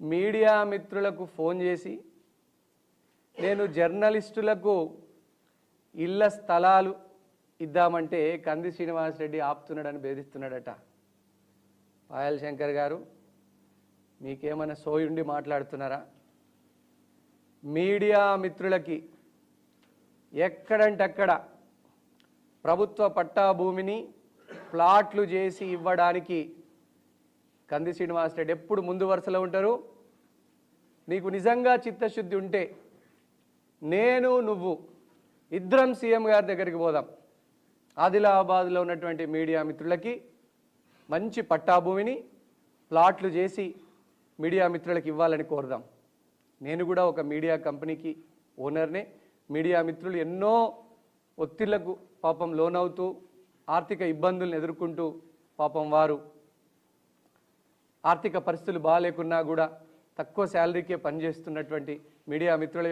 Media మిత్రులకు phone చేసి నేను జర్నలిస్టులకు ఇళ్ళ స్థలాలు ఇద్దామంటే కంది శ్రీనివాసరెడ్డి ఆపుతున్నాడని బెదిరిస్తున్నాడట. పాయల్ శంకర్ గారు మీకేమైనా సోయుండి మాట్లాడుతున్నారా? మీడియా మిత్రులకి ఎక్కడంటే అక్కడ ప్రభుత్వ పట్టా భూమిని ప్లాట్లు చేసి ఇవ్వడానికి కంది శ్రీనివాస్ రెడ్డి ఎప్పుడు ముందు వరుసలో ఉంటారు? నీకు నిజంగా చిత్తశుద్ధి ఉంటే నేను నువ్వు ఇద్దరం సీఎం గారి దగ్గరికి పోదాం. ఆదిలాబాద్లో ఉన్నటువంటి మీడియా మిత్రులకి మంచి పట్టా భూమిని ప్లాట్లు చేసి మీడియా మిత్రులకు ఇవ్వాలని కోరుదాం. నేను కూడా ఒక మీడియా కంపెనీకి ఓనర్నే. మీడియా మిత్రులు ఎన్నో ఒత్తిళ్ళకు పాపం లోనవుతూ ఆర్థిక ఇబ్బందులను ఎదుర్కొంటూ పాపం వారు ఆర్థిక పరిస్థితులు బాగాలేకున్నా కూడా తక్కువ శాలరీకే పనిచేస్తున్నటువంటి మీడియా మిత్రుల